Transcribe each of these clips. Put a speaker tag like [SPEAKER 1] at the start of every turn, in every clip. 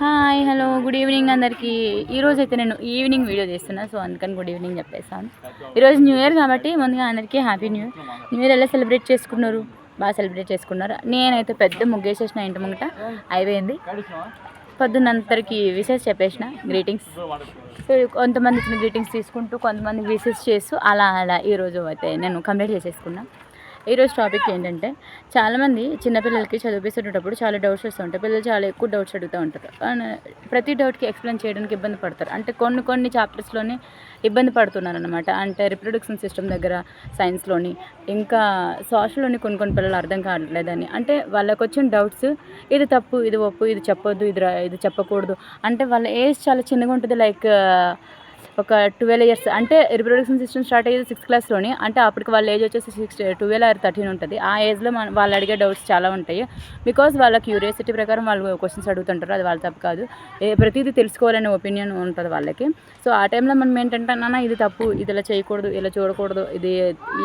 [SPEAKER 1] Hi hello good evening అందరికీ. ఈరోజు అయితే నేను ఈవినింగ్ వీడియో చేస్తున్నా సో అందుకని గుడ్ ఈవినింగ్ చెప్పేసాను ఈరోజు న్యూ ఇయర్ కాబట్టి ముందుగా అందరికీ happy new year new year ఎలా సెలబ్రేట్ చేసుకున్నారు? బాగా సెలబ్రేట్ చేసుకున్నారు. నేనైతే పెద్ద ముగ్గేసేసిన ఇంటి ముంగట అయిపోయింది. పొద్దున్నంతరికి విషెస్ చెప్పేసిన గ్రీటింగ్స్ సో కొంతమంది ఇచ్చిన గ్రీటింగ్స్ తీసుకుంటూ కొంతమంది విషెస్ చేస్తూ అలా అలా ఈరోజు అయితే నేను కంప్లీట్ చేసేసుకున్నాను ఈరోజు టాపిక్ ఏంటంటే చాలామంది చిన్నపిల్లలకి చదివిస్తుంటప్పుడు చాలా డౌట్స్ వస్తూ ఉంటాయి. పిల్లలు చాలా ఎక్కువ డౌట్స్ అడుగుతూ ఉంటారు. కానీ ప్రతి డౌట్కి ఎక్స్ప్లెయిన్ చేయడానికి ఇబ్బంది పడతారు. అంటే కొన్ని కొన్ని చాప్టర్స్లోనే ఇబ్బంది పడుతున్నారు అనమాట అంటే రిప్రొడక్షన్ సిస్టమ్ దగ్గర సైన్స్లోని ఇంకా సోషల్లోని కొన్ని కొన్ని పిల్లలు అర్థం కావట్లేదని. అంటే వాళ్ళకి వచ్చిన డౌట్స్ ఇది తప్పు ఇది ఒప్పు ఇది చెప్పొద్దు ఇది ఇది చెప్పకూడదు. అంటే వాళ్ళ ఏజ్ చాలా చిన్నగా ఉంటుంది. లైక్ ఒక ట్వెల్వ్ ఇయర్స్ అంటే రిప్రొడక్షన్ సిస్టమ్ స్టార్ట్ అయ్యేది సిక్స్త్ క్లాస్లోని అంటే అప్పటికి వాళ్ళ ఏజ్ వచ్చేసి సిక్స్ ట్వెల్వ్ ఆర్ థర్టీన్ ఉంటుంది. ఆ ఏజ్లో మన వాళ్ళు అడిగే డౌట్స్ చాలా ఉంటాయి. బికాజ్ వాళ్ళ క్యూరియాసిటీ ప్రకారం వాళ్ళు క్వశ్చన్స్ అడుగుతుంటారు. అది వాళ్ళ తప్పు కాదు. ఏ ప్రతిదీ తెలుసుకోవాలనే ఒపీనియన్ ఉంటుంది వాళ్ళకి. సో ఆ టైంలో మనం ఏంటంటే నాన్న ఇది తప్పు. ఇది ఇలా చేయకూడదు. ఇలా చూడకూడదు. ఇది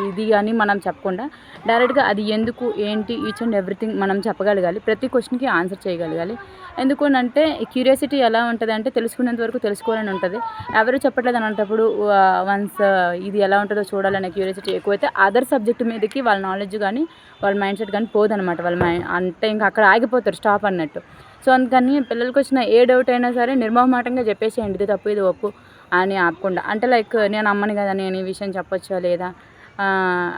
[SPEAKER 1] ఇది అని మనం చెప్పకుండా డైరెక్ట్గా అది ఎందుకు ఏంటి ఈచ్ అండ్ ఎవ్రీథింగ్ మనం చెప్పగలగాలి. ప్రతి క్వశ్చన్కి ఆన్సర్ చేయగలగాలి. ఎందుకు అంటే క్యూరియాసిటీ ఎలా ఉంటుంది అంటే తెలుసుకునేంత వరకు తెలుసుకోవాలని ఉంటుంది. ఎవరు చెప్పట్లేదు అనేటప్పుడు వన్స్ ఇది ఎలా ఉంటుందో చూడాలనే క్యూరియాసిటీ ఎక్కువైతే అదర్ సబ్జెక్ట్ మీదకి వాళ్ళ నాలెడ్జ్ కానీ వాళ్ళ మైండ్ సెట్ కానీ పోదనమాట వాళ్ళ మైండ్ అంటే ఇంకా అక్కడ ఆగిపోతారు స్టాప్ అన్నట్టు. సో అందుకని పిల్లలకి వచ్చిన ఏ డౌట్ అయినా సరే నిర్మోహమాటంగా చెప్పేసేయండి. ఇది తప్పు ఇది ఒప్పు అని ఆపకుండా. అంటే లైక్ నేను అమ్మని కదా నేను ఈ విషయం చెప్పొచ్చా లేదా?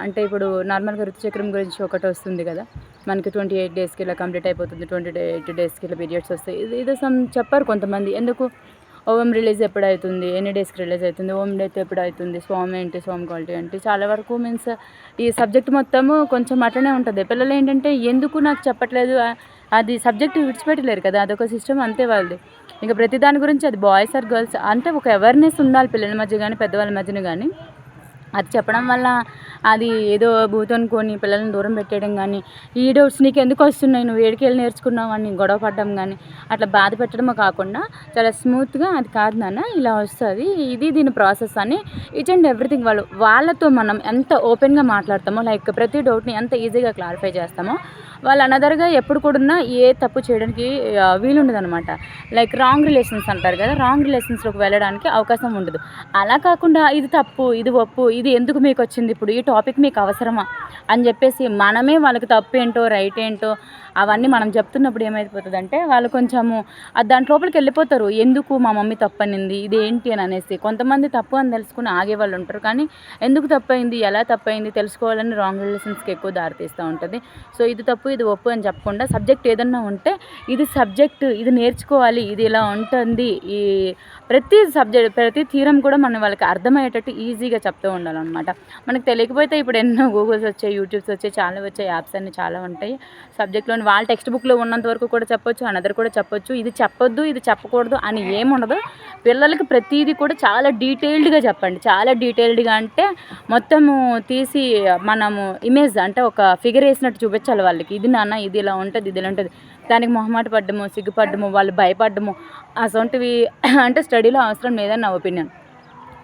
[SPEAKER 1] అంటే ఇప్పుడు నార్మల్గా ఋతుచక్రం గురించి ఒకటి వస్తుంది కదా మనకి ట్వంటీ ఎయిట్ డేస్కి ఇలా కంప్లీట్ అయిపోతుంది. ట్వంటీ ఎయిట్ డేస్కి ఇలా పీరియడ్స్ వస్తాయి. ఇది ఇది సమ్ చెప్పారు కొంతమంది. ఎందుకు? ఓం రిలీజ్ ఎప్పుడు అవుతుంది ఎన్ని డేస్కి రిలీజ్ అవుతుంది? ఓం డేట్ ఎప్పుడు అవుతుంది స్వామి ఏంటి? స్వామి క్వాలిటీ ఏంటి? చాలా వరకు మీన్స్ ఈ సబ్జెక్ట్ మొత్తము కొంచెం అట్లనే ఉంటుంది. పిల్లలు ఏంటంటే ఎందుకు నాకు చెప్పట్లేదు? అది సబ్జెక్ట్ విడిచిపెట్టలేరు కదా అదొక సిస్టమ్ అంతే వాళ్ళది. ఇంకా ప్రతి దాని గురించి అది బాయ్స్ ఆర్ గర్ల్స్ అంటే ఒక అవేర్నెస్ ఉండాలి పిల్లల మధ్య కానీ పెద్దవాళ్ళ మధ్యన కానీ అది చెప్పడం వల్ల అది ఏదో భూతనుకొని పిల్లల్ని దూరం పెట్టేయడం కానీ ఈ డౌట్స్ నీకు ఎందుకు వస్తున్నాయి? నువ్వు ఏడికి వెళ్ళి నేర్చుకున్నావు అని గొడవ పడడం కానీ అట్లా బాధ పెట్టడమే కాకుండా చాలా స్మూత్గా అది కాదు నాన్న ఇలా వస్తుంది. ఇది దీని ప్రాసెస్ అని ఈచ్ అండ్ ఎవ్రీథింగ్ వాళ్ళు వాళ్ళతో మనం ఎంత ఓపెన్గా మాట్లాడతామో లైక్ ప్రతి డౌట్ని ఎంత ఈజీగా క్లారిఫై చేస్తామో వాళ్ళు అనదర్గా ఎప్పుడు కూడా ఏ తప్పు చేయడానికి వీలుండదనమాట లైక్ రాంగ్ రిలేషన్స్ అంటారు కదా రాంగ్ రిలేషన్స్లోకి వెళ్ళడానికి అవకాశం ఉండదు. అలా కాకుండా ఇది తప్పు ఇది ఒప్పు ఇది ఇది ఎందుకు మీకు వచ్చింది ఇప్పుడు ఈ టాపిక్ మీకు అవసరమా అని చెప్పేసి మనమే వాళ్ళకి తప్పు ఏంటో రైట్ ఏంటో అవన్నీ మనం చెప్తున్నప్పుడు ఏమైపోతుంది అంటే వాళ్ళు కొంచెము ఆ లోపలికి వెళ్ళిపోతారు. ఎందుకు మా మమ్మీ తప్పనింది? ఇది ఏంటి అని అనేసి. కొంతమంది తప్పు అని తెలుసుకుని ఆగే వాళ్ళు ఉంటారు. కానీ ఎందుకు తప్పైంది? ఎలా తప్పైంది? తెలుసుకోవాలని రాంగ్ రిలేషన్స్కి ఎక్కువ దారితీస్తూ ఉంటుంది. సో ఇది తప్పు ఇది ఒప్పు అని చెప్పకుండా సబ్జెక్ట్ ఏదన్నా ఉంటే ఇది సబ్జెక్ట్ ఇది నేర్చుకోవాలి ఇది ఇలా ఉంటుంది. ఈ ప్రతి సబ్జెక్ట్ ప్రతి తీరం కూడా మనం వాళ్ళకి అర్థమయ్యేటట్టు ఈజీగా చెప్తూ ఉండాలన్నమాట. మనకు తెలియకపోతే ఇప్పుడు ఎన్నో గూగుల్స్ వచ్చాయి యూట్యూబ్స్ వచ్చాయి ఛానల్ వచ్చాయి యాప్స్ అన్ని చాలా ఉంటాయి. సబ్జెక్ట్లోని వాళ్ళ టెక్స్ట్ బుక్లో ఉన్నంత వరకు కూడా చెప్పొచ్చు అనదర్ కూడా చెప్పొచ్చు. ఇది చెప్పొద్దు ఇది చెప్పకూడదు అని ఏముండదు పిల్లలకి ప్రతిదీ కూడా చాలా డీటెయిల్డ్గా చెప్పండి. చాలా డీటెయిల్డ్గా అంటే మొత్తము తీసి మనము ఇమేజ్ అంటే ఒక ఫిగర్ వేసినట్టు చూపించాలి వాళ్ళకి. ఇది నాన్న ఇది ఇలా ఉంటుంది ఇది ఇలా ఉంటుంది. దానికి మొహమాట పడ్డము సిగ్గుపడ్డము వాళ్ళు భయపడ్డము అసొంటివి అంటే స్టడీలో అవసరం లేదని నా ఒపీనియన్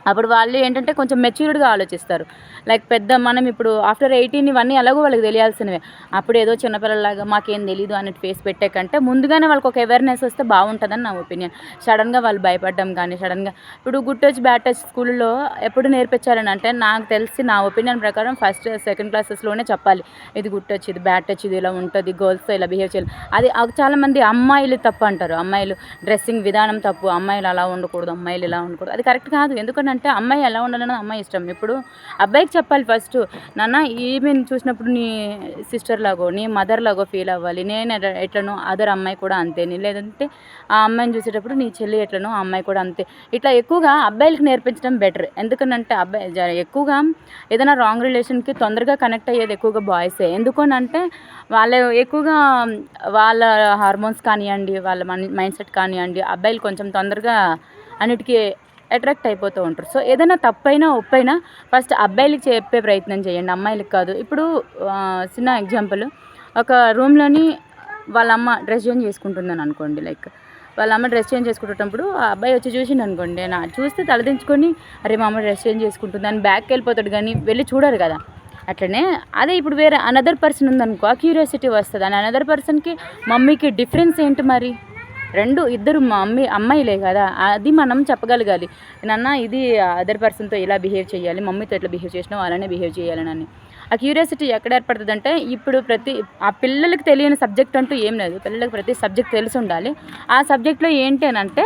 [SPEAKER 1] అప్పుడు వాళ్ళు ఏంటంటే కొంచెం మెచ్యూర్డ్గా ఆలోచిస్తారు. లైక్ పెద్ద మనం ఇప్పుడు ఆఫ్టర్ ఎయిటీన్ ఇవన్నీ ఎలాగో వాళ్ళకి తెలియాల్సినవే. అప్పుడు ఏదో చిన్నపిల్లలాగా మాకేం తెలీదు అన్నట్టు ఫేస్ పెట్టే కంటే ముందుగానే వాళ్ళకి ఒక అవేర్నెస్ వస్తే బాగుంటుందని నా ఒపీనియన్ సడన్గా వాళ్ళు భయపడడం కానీ సడన్గా ఇప్పుడు గుడ్ టచ్ బ్యాడ్ టచ్ స్కూల్లో ఎప్పుడు నేర్పించారని అంటే నాకు తెలిసి నా ఒపీనియన్ ప్రకారం ఫస్ట్ సెకండ్ క్లాసెస్లోనే చెప్పాలి. ఇది గుడ్ టచ్ ఇది బ్యాడ్ టచ్ ఇది ఇలా ఉంటుంది గర్ల్స్తో ఇలా బిహేవ్ చేయాలి. అది చాలామంది అమ్మాయిలు తప్పు అంటారు. అమ్మాయిలు డ్రెస్సింగ్ విధానం తప్పు అమ్మాయిలు అలా ఉండకూడదు అమ్మాయిలు ఇలా ఉండకూడదు. అది కరెక్ట్ కాదు. ఎందుకంటే అమ్మాయి ఎలా ఉండాలన్నది అమ్మాయి ఇష్టం. ఇప్పుడు అబ్బాయికి చెప్పాలి ఫస్ట్ నాన్న ఈమెను చూసినప్పుడు నీ సిస్టర్ లాగో నీ మదర్ లాగో ఫీల్ అవ్వాలి. నేను ఎట్లనో అదర్ అమ్మాయి కూడా అంతే నీ లేదంటే ఆ అమ్మాయిని చూసేటప్పుడు నీ చెల్లి ఎట్లనో ఆ అమ్మాయి కూడా అంతే. ఇట్లా ఎక్కువగా అబ్బాయిలకి నేర్పించడం బెటర్ ఎందుకనంటే అబ్బాయి జ- ఎక్కువగా ఏదైనా రాంగ్ రిలేషన్కి తొందరగా కనెక్ట్ అయ్యేది ఎక్కువగా బాయ్సే ఎందుకనంటే వాళ్ళ ఎక్కువగా వాళ్ళ హార్మోన్స్ కానివ్వండి వాళ్ళ మైండ్ సెట్ కానివ్వండి అబ్బాయిలు కొంచెం తొందరగా అన్నిటికీ అట్రాక్ట్ అయిపోతూ ఉంటారు. సో ఏదైనా తప్పైనా ఒప్పైనా ఫస్ట్ అబ్బాయిలకి చెప్పే ప్రయత్నం చేయండి. అమ్మాయిలకి కాదు. ఇప్పుడు చిన్న ఎగ్జాంపుల్. ఒక రూమ్లోని వాళ్ళ అమ్మ డ్రెస్ చేంజ్ చేసుకుంటుందని అనుకోండి. లైక్ వాళ్ళ అమ్మ డ్రెస్ చేంజ్ చేసుకుంటున్నప్పుడు ఆ అబ్బాయి వచ్చి చూసిండు అనుకోండి నా చూస్తే తలదించుకొని అరే మా అమ్మ డ్రెస్ చేంజ్ చేసుకుంటుంది అని బ్యాక్కి వెళ్ళిపోతాడు కానీ వెళ్ళి చూడరు కదా. అట్లనే అదే ఇప్పుడు వేరే అనదర్ పర్సన్ ఉందనుకో ఆ క్యూరియాసిటీ వస్తుంది. అని అనదర్ పర్సన్కి మమ్మీకి డిఫరెన్స్ ఏంటి మరి? రెండు ఇద్దరు మా అమ్మాయి అమ్మాయిలే కదా అది మనం చెప్పగలగాలి. నాన్న ఇది అదర్ పర్సన్తో ఇలా బిహేవ్ చేయాలి? మమ్మీతో ఎట్లా బిహేవ్ చేసినావు? అలానే బిహేవ్ చేయాలని ఆ క్యూరియాసిటీ ఎక్కడ ఏర్పడుతుంది అంటే ఇప్పుడు ప్రతి ఆ పిల్లలకి తెలియని సబ్జెక్ట్ అంటూ ఏం లేదు. పిల్లలకు ప్రతి సబ్జెక్ట్ తెలిసి ఉండాలి. ఆ సబ్జెక్ట్లో ఏంటి అని అంటే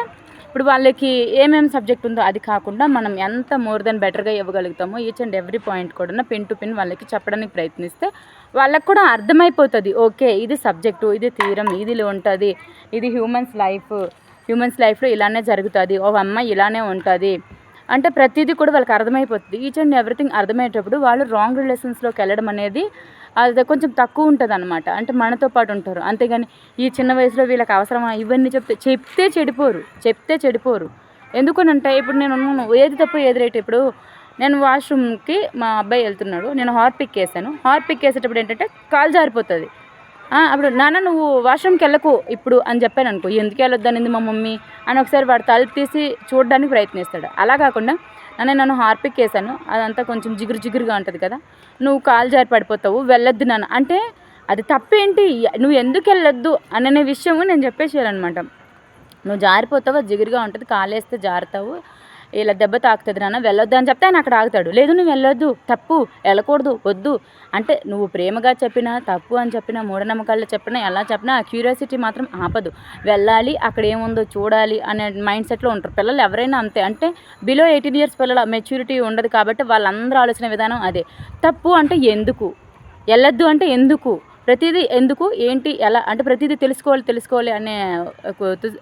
[SPEAKER 1] ఇప్పుడు వాళ్ళకి ఏమేమి సబ్జెక్ట్ ఉందో అది కాకుండా మనం ఎంత మోర్ దెన్ బెటర్గా ఇవ్వగలుగుతామో ఈచ్ అండ్ ఎవ్రీ పాయింట్ కూడా పిన్ టు పిన్ వాళ్ళకి చెప్పడానికి ప్రయత్నిస్తే వాళ్ళకి కూడా అర్థమైపోతుంది. ఓకే ఇది సబ్జెక్టు ఇది తీరం ఇది ఉంటుంది. ఇది హ్యూమన్స్ లైఫ్ హ్యూమన్స్ లైఫ్లో ఇలానే జరుగుతుంది. ఓ అమ్మాయి ఇలానే ఉంటుంది. అంటే ప్రతిదీ కూడా వాళ్ళకి అర్థమైపోతుంది. ఈచ్ అండ్ ఎవ్రీథింగ్ అర్థమయ్యేటప్పుడు వాళ్ళు రాంగ్ రిలేషన్స్లోకి వెళ్ళడం అనేది అది కొంచెం తక్కువ ఉంటుంది అనమాట అంటే మనతో పాటు ఉంటారు. అంతేగాని ఈ చిన్న వయసులో వీళ్ళకి అవసరమా? ఇవన్నీ చెప్తే చెప్తే చెడిపోరు. చెప్తే చెడిపోరు. ఎందుకనంటే ఇప్పుడు నేను ఉన్నాను. ఏది తప్పు ఏది రేట్. ఇప్పుడు నేను వాష్రూమ్కి మా అబ్బాయి వెళ్తున్నాడు. నేను హార్పిక్ వేసాను. హార్పిక్ వేసేటప్పుడు ఏంటంటే కాలు జారిపోతుంది. అప్పుడు నాన్న నువ్వు వాష్రూమ్కి వెళ్ళకు ఇప్పుడు అని చెప్పాను అనుకో ఎందుకు వెళ్ళొద్దనింది మా మమ్మీ. అని ఒకసారి వాడు తలుపు తీసి చూడడానికి ప్రయత్నిస్తాడు. అలా కాకుండా అని నన్ను హార్పిక్ వేసాను అదంతా కొంచెం జిగురు జిగురుగా ఉంటుంది కదా. నువ్వు కాలు జారి పడిపోతావు వెళ్ళొద్దు నాన్న. అంటే అది తప్పేంటి? నువ్వు ఎందుకు వెళ్ళొద్దు అనే విషయము నేను చెప్పేసేయాలన్నమాట. నువ్వు జారిపోతావు? అది జిగురుగా ఉంటుంది. కాలేస్తే జారుతావు. ఇలా దెబ్బ తాకుతుంది నాన్న వెళ్ళొద్దు అని చెప్తే ఆయన అక్కడ ఆగుతాడు. లేదు నువ్వు వెళ్ళొద్దు తప్పు వెళ్ళకూడదు వద్దు. అంటే నువ్వు ప్రేమగా చెప్పినా తప్పు అని చెప్పినా మూఢనమ్మకాల్లో చెప్పినా ఎలా చెప్పినా ఆ క్యూరియాసిటీ మాత్రం ఆపదు. వెళ్ళాలి అక్కడ ఏముందో చూడాలి అనే మైండ్ సెట్లో ఉంటారు. పిల్లలు ఎవరైనా అంతే. అంటే బిలో ఎయిటీన్ ఇయర్స్ పిల్లల మెచ్యూరిటీ ఉండదు కాబట్టి వాళ్ళందరూ ఆలోచన విధానం అదే. తప్పు అంటే ఎందుకు? వెళ్ళొద్దు అంటే ఎందుకు? ప్రతిదీ ఎందుకు ఏంటి ఎలా అంటే ప్రతిదీ తెలుసుకోవాలి తెలుసుకోవాలి అనే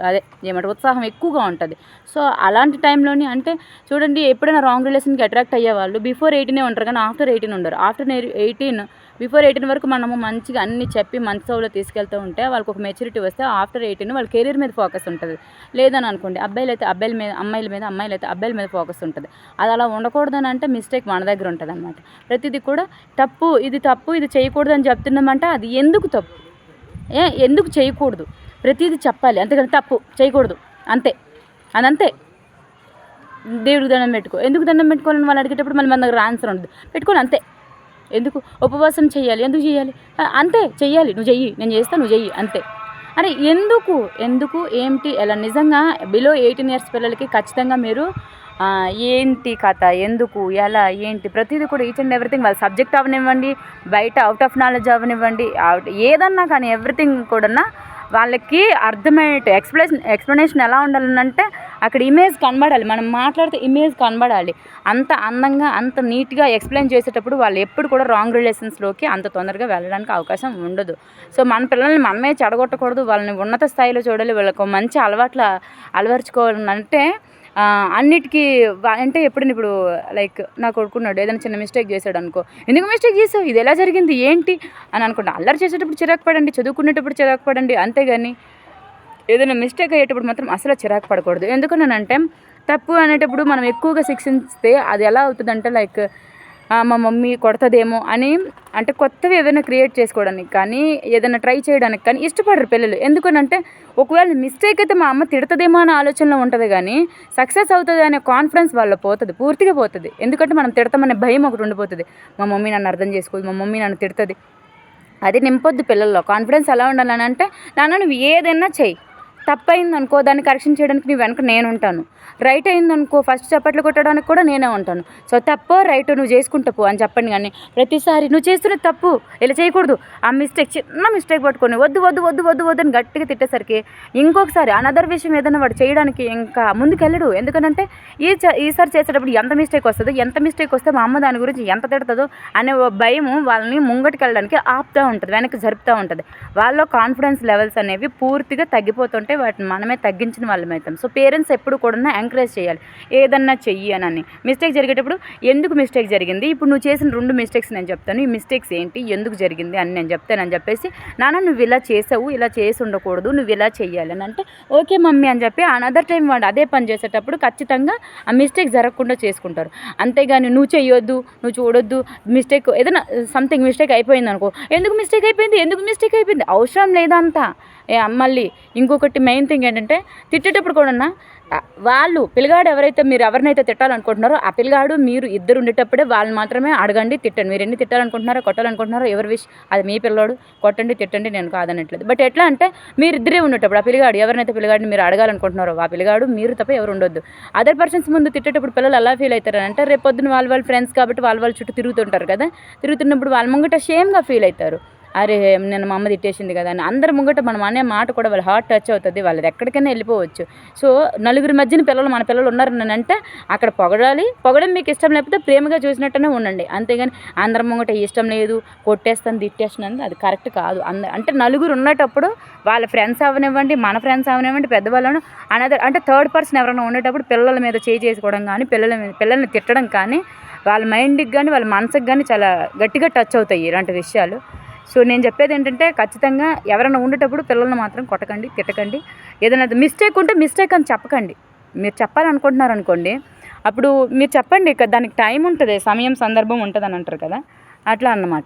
[SPEAKER 1] అదే ఏమంటారు ఉత్సాహం ఎక్కువగా ఉంటుంది. సో అలాంటి టైంలోని అంటే చూడండి ఎప్పుడైనా రాంగ్ రిలేషన్కి అట్రాక్ట్ అయ్యే వాళ్ళు బిఫోర్ ఎయిటీనే ఉంటారు కానీ ఆఫ్టర్ ఎయిటీన్ ఉండరు. ఆఫ్టర్ ఎయిటీన్ బిఫోర్ ఎయిటీన్ వరకు మనము మంచిగా అన్ని చెప్పి మంచి సౌలో తీసుకెళ్తూ ఉంటే వాళ్ళకి ఒక మెచ్యూరిటీ వస్తే ఆఫ్టర్ ఎయిటీన్ వాళ్ళ కెరీర్ మీద ఫోకస్ ఉంటుంది. లేదని అనుకోండి అబ్బాయిలు అయితే అబ్బాయిల మీద అమ్మాయిల మీద అమ్మాయిలు అయితే అబ్బాయిల మీద ఫోకస్ ఉంటుంది. అది అలా ఉండకూడదని అంటే మిస్టేక్ మన దగ్గర ఉంటుంది అనమాట ప్రతిదీ కూడా తప్పు ఇది తప్పు ఇది చేయకూడదు అని చెప్తున్నామంటే అది ఎందుకు తప్పు? ఏ ఎందుకు చేయకూడదు? ప్రతిదీ చెప్పాలి. అంతేకాదు తప్పు చేయకూడదు. అంతే. అదంతే. దేవుడికి దండం పెట్టుకో. ఎందుకు దండం పెట్టుకోవాలని వాళ్ళు అడిగేటప్పుడు మళ్ళీ మన దగ్గర ఆన్సర్ ఉండదు. పెట్టుకోవాలి అంతే. ఎందుకు ఉపవాసం చేయాలి ఎందుకు చేయాలి అంతే చెయ్యాలి. నువ్వు చెయ్యి నేను చేస్తా నువ్వు చెయ్యి అంతే. అరే ఎందుకు ఎందుకు ఏంటి ఎలా నిజంగా బిలో ఎయిటీన్ ఇయర్స్ పిల్లలకి ఖచ్చితంగా మీరు ఏంటి కథ ఎందుకు ఎలా ఏంటి ప్రతిదీ కూడా ఈచ్ అండ్ ఎవ్రీథింగ్ వాళ్ళ సబ్జెక్ట్ అవనివ్వండి బయట అవుట్ ఆఫ్ నాలెడ్జ్ అవనివ్వండి ఏదన్నా కానీ ఎవ్రీథింగ్ కూడా వాళ్ళకి అర్థమయ్యేట ఎక్స్ప్లెనేషన్ ఎక్స్ప్లెనేషన్ ఎలా ఉండాలంటే అక్కడ ఇమేజ్ కనబడాలి. మనం మాట్లాడితే ఇమేజ్ కనబడాలి. అంత అందంగా అంత నీట్గా ఎక్స్ప్లెయిన్ చేసేటప్పుడు వాళ్ళు ఎప్పుడు కూడా రాంగ్ రిలేషన్స్లోకి అంత తొందరగా వెళ్ళడానికి అవకాశం ఉండదు. సో మన పిల్లల్ని మనమే చెడగొట్టకూడదు. వాళ్ళని ఉన్నత స్థాయిలో చూడాలి. వాళ్ళకు మంచి అలవాట్లు అలవర్చుకోవాలంటే అంటే అన్నిటికీ అంటే ఎప్పుడైనా ఇప్పుడు లైక్ నా కొడుకున్నాడు ఏదైనా చిన్న మిస్టేక్ చేశాడు అనుకో ఎందుకు మిస్టేక్ చేసావు ఇది ఎలా జరిగింది? ఏంటి? అని అనుకుంటా. అల్లరి చేసేటప్పుడు చిరాకు పడండి చదువుకునేటప్పుడు చిరాకు పడండి అంతేగాని ఏదైనా మిస్టేక్ అయ్యేటప్పుడు మాత్రం అసలు చిరాకు పడకూడదు. ఎందుకన్నానంటే తప్పు అనేటప్పుడు మనం ఎక్కువగా శిక్షిస్తే అది ఎలా అవుతుందంటే లైక్ మా మమ్మీ కొడతదేమో అని అంటే కొత్తవి ఏదైనా క్రియేట్ చేసుకోవడానికి కానీ ఏదైనా ట్రై చేయడానికి కానీ ఇష్టపడరు పిల్లలు. ఎందుకనంటే ఒకవేళ మిస్టేక్ అయితే మా అమ్మ తిడతదేమో అనే ఆలోచనలో ఉంటుంది కానీ సక్సెస్ అవుతుంది అనే కాన్ఫిడెన్స్ వాళ్ళలో పోతుంది పూర్తిగా పోతుంది. ఎందుకంటే మనం తిడతామనే భయం ఒకటి ఉండిపోతుంది. మా మమ్మీ నన్ను అర్థం చేసుకోదు మా మమ్మీ నన్ను తిడుతుంది. అది నింపొద్దు పిల్లల్లో. కాన్ఫిడెన్స్ ఎలా ఉండాలని అంటే నాన్న నువ్వు ఏదైనా చెయ్యి. తప్పైంది దాన్ని కరెక్షన్ చేయడానికి నీ వెనక నేను ఉంటాను రైట్ అయిందనుకో ఫస్ట్ చప్పట్లు కొట్టడానికి కూడా నేనే ఉంటాను. సో తప్పో రైట్ నువ్వు చేసుకుంటా పో అని చెప్పండి కానీ ప్రతిసారి నువ్వు చేస్తున్న తప్పు. ఇలా చేయకూడదు. ఆ మిస్టేక్ చిన్న మిస్టేక్ పట్టుకొని వద్దు వద్దు వద్దు వద్దు వద్దు అని గట్టిగా తిట్టేసరికి ఇంకొకసారి అనదర్ విషయం ఏదైనా వాడు చేయడానికి ఇంకా ముందుకెళ్ళడు. ఎందుకంటే ఈ ఈసారి చేసేటప్పుడు ఎంత మిస్టేక్ వస్తుందో ఎంత మిస్టేక్ వస్తే మా అమ్మ దాని గురించి ఎంత తిడుతుందో అనే ఓ వాళ్ళని ముంగటికి వెళ్ళడానికి ఆపుతూ ఉంటుంది వెనక్కి జరుపుతూ ఉంటుంది. వాళ్ళలో కాన్ఫిడెన్స్ లెవెల్స్ అనేవి పూర్తిగా తగ్గిపోతుంటే వాటిని మనమే తగ్గించిన వాళ్ళం అవుతాం. సో పేరెంట్స్ ఎప్పుడు కూడా ఎంకరేజ్ చేయాలి. ఏదన్నా చెయ్యి అని మిస్టేక్ జరిగేటప్పుడు ఎందుకు మిస్టేక్ జరిగింది? ఇప్పుడు నువ్వు చేసిన రెండు మిస్టేక్స్ నేను చెప్తాను. ఈ మిస్టేక్స్ ఏంటి? ఎందుకు జరిగింది? అని నేను చెప్తానని చెప్పేసి నాన్న నువ్వు ఇలా చేసావు ఇలా చేసి ఉండకూడదు నువ్వు ఇలా చెయ్యాలి అని అంటే ఓకే మమ్మీ అని చెప్పి అనదర్ టైం వాడు అదే పని చేసేటప్పుడు ఖచ్చితంగా ఆ మిస్టేక్ జరగకుండా చేసుకుంటారు. అంతేగాని నువ్వు చేయొద్దు నువ్వు చూడొద్దు మిస్టేక్ ఏదైనా సంథింగ్ మిస్టేక్ అయిపోయింది అనుకో ఎందుకు మిస్టేక్ అయిపోయింది? ఎందుకు మిస్టేక్ అయిపోయింది? అవసరం లేదంతా మళ్ళీ ఇంకొకటి మెయిన్ థింగ్ ఏంటంటే తిట్టేటప్పుడు కూడా వాళ్ళు పిల్లగాడు ఎవరైతే మీరు ఎవరినైతే తిట్టాలనుకుంటున్నారో ఆ పిల్లగాడు మీరు ఇద్దరు ఉండేటప్పుడే వాళ్ళని మాత్రమే అడగండి తిట్టండి. మీరు ఎన్ని తిట్టాలనుకుంటున్నారో కొట్టాలనుకుంటున్నారో ఎవరి విష్ అది మీ పిల్లోడు కొట్టండి తిట్టండి నేను కాదనట్లేదు. బట్ ఎట్లా అంటే మీరు ఇద్దరే ఉండేటప్పుడు ఆ పిల్లగాడు ఎవరినైతే పిల్లగాడిని మీరు అడగాలనుకుంటున్నారో ఆ పిల్లగాడు మీరు తప్ప ఎవరు ఉండొద్దు. అదర్ పర్సన్స్ ముందు తిట్టేటప్పుడు పిల్లలు ఎలా ఫీల్ అవుతారంటే రేపు పొద్దున వాళ్ళ వాళ్ళ ఫ్రెండ్స్ కాబట్టి వాళ్ళ వాళ్ళ చుట్టూ తిరుగుతుంటారు కదా తిరుగుతున్నప్పుడు వాళ్ళ ముంగట షేమ్గా ఫీల్ అవుతారు. అరే నేను మా అమ్మ తిట్టేసింది కదా అని అందరి ముంగట మనం అనే మాట కూడా వాళ్ళ హార్ట్ టచ్ అవుతుంది. వాళ్ళది ఎక్కడికైనా వెళ్ళిపోవచ్చు. సో నలుగురి మధ్యన పిల్లలు మన పిల్లలు ఉన్నారని అంటే అక్కడ పొగడాలి. పొగడం మీకు ఇష్టం లేకపోతే ప్రేమగా చూసినట్టునే ఉండండి. అంతేగాని అందరి ముంగట ఇష్టం లేదు కొట్టేస్తాను తిట్టేస్తున్నాను అది కరెక్ట్ కాదు. అంద అంటే నలుగురు ఉన్నటప్పుడు వాళ్ళ ఫ్రెండ్స్ అవనివ్వండి మన ఫ్రెండ్స్ అవనివ్వండి పెద్దవాళ్ళను అనదర్ అంటే థర్డ్ పర్సన్ ఎవరైనా ఉండేటప్పుడు పిల్లల మీద చేయి చేసుకోవడం కానీ పిల్లల మీద పిల్లల్ని తిట్టడం కానీ వాళ్ళ మైండ్కి కానీ వాళ్ళ మనసుకి కానీ చాలా గట్టిగా టచ్ అవుతాయి ఇలాంటి విషయాలు. సో నేను చెప్పేది ఏంటంటే ఖచ్చితంగా ఎవరైనా ఉండేటప్పుడు పిల్లల్ని మాత్రం కొట్టకండి తిట్టకండి. ఏదైనా మిస్టేక్ ఉంటే మిస్టేక్ అని చెప్పకండి. మీరు చెప్పాలనుకుంటున్నారు అనుకోండి అప్పుడు మీరు చెప్పండి దానికి టైం ఉంటుంది సమయం సందర్భం ఉంటుంది అని అంటారు కదా. అట్లా అన్నమాట.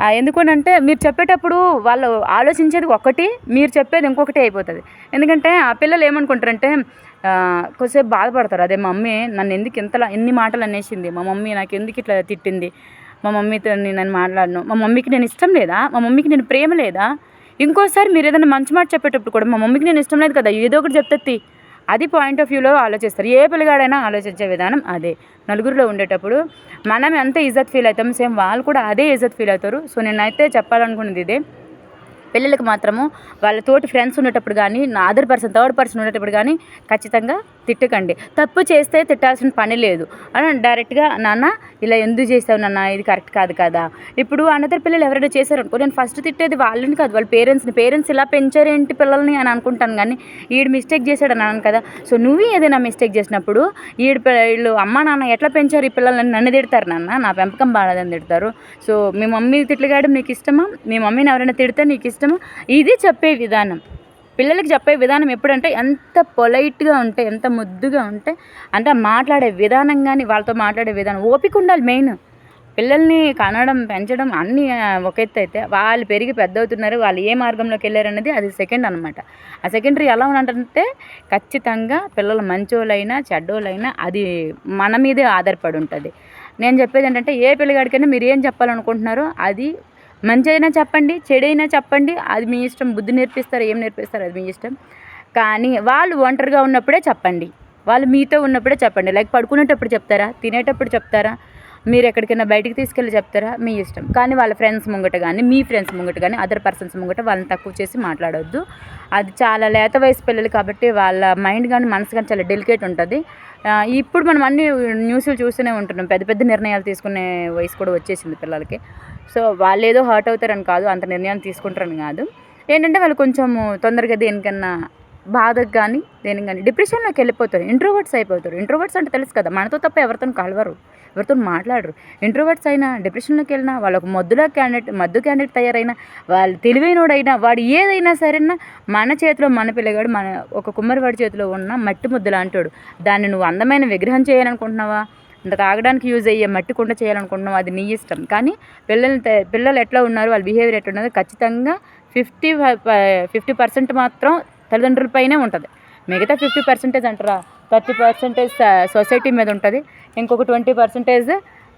[SPEAKER 1] ఆ, ఎందుకనంటే మీరు చెప్పేటప్పుడు వాళ్ళు ఆలోచించేది ఒకటి మీరు చెప్పేది ఇంకొకటి అయిపోతుంది. ఎందుకంటే ఆ పిల్లలు ఏమనుకుంటారంటే కొద్దిసేపు బాధపడతారు. అదే మా మమ్మీ నన్ను ఎందుకు ఇంతలా ఎన్ని మాటలు అనేసింది? మా మమ్మీ నాకు ఎందుకు ఇట్లా తిట్టింది? మా మమ్మీతో నేను నన్ను మాట్లాడను. మా మమ్మీకి నేను ఇష్టం లేదా? మా మమ్మీకి నేను ప్రేమ లేదా? ఇంకోసారి మీరు ఏదైనా మంచి మాట చెప్పేటప్పుడు కూడా మా మమ్మీకి నేను ఇష్టం లేదు కదా ఏదో ఒకటి చెప్తే అది పాయింట్ ఆఫ్ వ్యూలో ఆలోచిస్తారు. ఏ పిల్లగాడైనా ఆలోచించే విధానం అదే. నలుగురిలో ఉండేటప్పుడు మనం ఎంత ఇజ్జత్ ఫీల్ అవుతాం. సేమ్ వాళ్ళు కూడా అదే ఇజ్జత్ ఫీల్ అవుతారు. సో నేనైతే చెప్పాలనుకున్నది ఇదే. పిల్లలకు మాత్రము వాళ్ళ తోటి ఫ్రెండ్స్ ఉండేటప్పుడు కానీ నా అదర్ పర్సన్ థర్డ్ పర్సన్ ఉండేటప్పుడు కానీ ఖచ్చితంగా తిట్టకండి. తప్పు చేస్తే తిట్టాల్సిన పని లేదు. అని డైరెక్ట్గా నాన్న ఇలా ఎందుకు చేసావు నాన్న? ఇది కరెక్ట్ కాదు కదా. ఇప్పుడు అనదర్ పిల్లలు ఎవరైనా చేశారనుకో నేను ఫస్ట్ తిట్టేది వాళ్ళని కాదు వాళ్ళ పేరెంట్స్ని పేరెంట్స్ ఇలా పెంచారేంటి పిల్లల్ని అని అనుకుంటాను కానీ ఈడు మిస్టేక్ చేశాడు అన్నాను కదా. సో నువ్వు ఏదైనా మిస్టేక్ చేసినప్పుడు ఈడు వీళ్ళు అమ్మ నాన్న ఎట్లా పెంచారు ఈ పిల్లల్ని నన్ను తిడతారు నాన్న. నా పెంపకం బాగాలేదని తిడతారు. సో మీ మమ్మీ తిట్లుగాయడం నీకు ఇష్టమా? మీ మమ్మీని ఎవరైనా తిడితే నీకు ఇష్టమా? ఇది చెప్పే విధానం. పిల్లలకి చెప్పే విధానం ఎప్పుడంటే ఎంత పొలైట్గా ఉంటే ఎంత ముద్దుగా ఉంటే అంటే మాట్లాడే విధానం కానీ వాళ్ళతో మాట్లాడే విధానం. ఓపిక ఉండాలి మెయిన్. పిల్లల్ని కనడం పెంచడం అన్నీ ఒక ఎత్తు అయితే వాళ్ళు పెరిగి పెద్ద అవుతున్నారు వాళ్ళు ఏ మార్గంలోకి వెళ్ళారు అనేది అది సెకండ్ అనమాట ఆ సెకండరీ ఎలా ఉందంటే ఖచ్చితంగా పిల్లలు మంచోళ్ళైనా చెడ్డోళ్ళైనా అది మన మీదే ఆధారపడి ఉంటుంది. నేను చెప్పేది ఏంటంటే ఏ పిల్లగాడికైనా మీరు ఏం చెప్పాలనుకుంటున్నారో అది మంచిదైనా చెప్పండి చెడైనా చెప్పండి. అది మీ ఇష్టం. బుద్ధి నేర్పిస్తారు ఏం నేర్పిస్తారు అది మీ ఇష్టం. కానీ వాళ్ళు ఒంటరిగా ఉన్నప్పుడే చెప్పండి. వాళ్ళు మీతో ఉన్నప్పుడే చెప్పండి. లైక్ పడుకునేటప్పుడు చెప్తారా? తినేటప్పుడు చెప్తారా? మీరు ఎక్కడికైనా బయటికి తీసుకెళ్ళి చెప్తారా? మీ ఇష్టం. కానీ వాళ్ళ ఫ్రెండ్స్ ముంగట కానీ మీ ఫ్రెండ్స్ ముంగట కానీ అదర్ పర్సన్స్ ముంగట వాళ్ళని తక్కువ చేసి మాట్లాడొద్దు. అది చాలా లేత వయసు పిల్లలు కాబట్టి వాళ్ళ మైండ్ కానీ మనసు కానీ చాలా డెలికేట్ ఉంటుంది. ఇప్పుడు మనం అన్ని న్యూస్లు చూస్తూనే ఉంటున్నాం. పెద్ద పెద్ద నిర్ణయాలు తీసుకునే వయసు కూడా వచ్చేసింది పిల్లలకి. సో వాళ్ళు ఏదో హర్ట్ అవుతారని కాదు అంత నిర్ణయాన్ని తీసుకుంటారని కాదు. ఏంటంటే వాళ్ళు కొంచెం తొందరగా దేనికన్నా బాధకు కానీ దేనికి కానీ డిప్రెషన్లోకి వెళ్ళిపోతారు. ఇంట్రోవర్ట్స్ అయిపోతారు. ఇంట్రోవర్ట్స్ అంటే తెలుసు కదా మనతో తప్ప ఎవరితో కలవరు ఎవరితో మాట్లాడరు. ఇంట్రోవర్ట్స్ అయినా డిప్రెషన్లోకి వెళ్ళినా వాళ్ళకు మద్దులో క్యాండిడేట్ మద్దు క్యాండిడేట్ తయారైనా వాళ్ళు తెలివైనోడైనా వాడు ఏదైనా సరేనా మన చేతిలో మన పిల్లగాడు మన ఒక కుమ్మరివాడి చేతిలో ఉన్న మట్టి ముద్ద లాంటాడు దాన్ని నువ్వు అందమైన విగ్రహం చేయాలనుకుంటున్నావా? తాగడానికి యూజ్ అయ్యే మట్టి కుండ చేయాలనుకుంటున్నాం అది నీ ఇష్టం. కానీ పిల్లలు పిల్లలు ఎట్లా ఉన్నారు వాళ్ళ బిహేవియర్ ఎట్లా ఉన్నదో ఖచ్చితంగా ఫిఫ్టీ ఫిఫ్టీ పర్సెంట్ మాత్రం తల్లిదండ్రులపైనే ఉంటుంది. మిగతా ఫిఫ్టీ పర్సెంటేజ్ అంటారా? థర్టీ పర్సెంటేజ్ సొసైటీ మీద ఉంటుంది. ఇంకొక ట్వంటీ పర్సెంటేజ్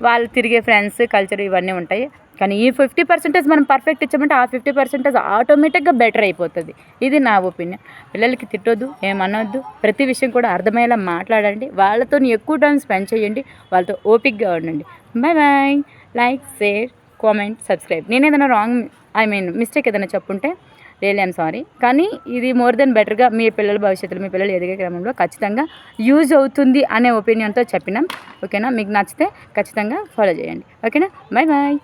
[SPEAKER 1] వాళ్ళు తిరిగే ఫ్రెండ్స్ కల్చర్ ఇవన్నీ ఉంటాయి. కానీ ఈ ఫిఫ్టీ పర్సెంటేజ్ మనం పర్ఫెక్ట్ ఇచ్చామంటే ఆ ఫిఫ్టీ పర్సెంటేజ్ ఆటోమేటిక్గా బెటర్ అయిపోతుంది. ఇది నా ఒపీనియన్ పిల్లలకి తిట్టొద్దు ఏమనొద్దు. ప్రతి విషయం కూడా అర్థమయ్యేలా మాట్లాడండి. వాళ్ళతో ఎక్కువ టైం స్పెండ్ చేయండి. వాళ్ళతో ఓపిక్గా ఉండండి. Bye bye like share comment subscribe నేను ఏదైనా రాంగ్ ఐ మీన్ మిస్టేక్ ఏదైనా చెప్పుంటే రియల్ ఐమ్ సారీ కానీ ఇది మోర్ దెన్ బెటర్గా మీ పిల్లల భవిష్యత్తులో మీ పిల్లలు ఎదిగే క్రమంలో ఖచ్చితంగా యూజ్ అవుతుంది అనే ఒపీనియన్తో చెప్పినాం. ఓకేనా మీకు నచ్చితే ఖచ్చితంగా ఫాలో చేయండి. ఓకేనా బాయ్ బాయ్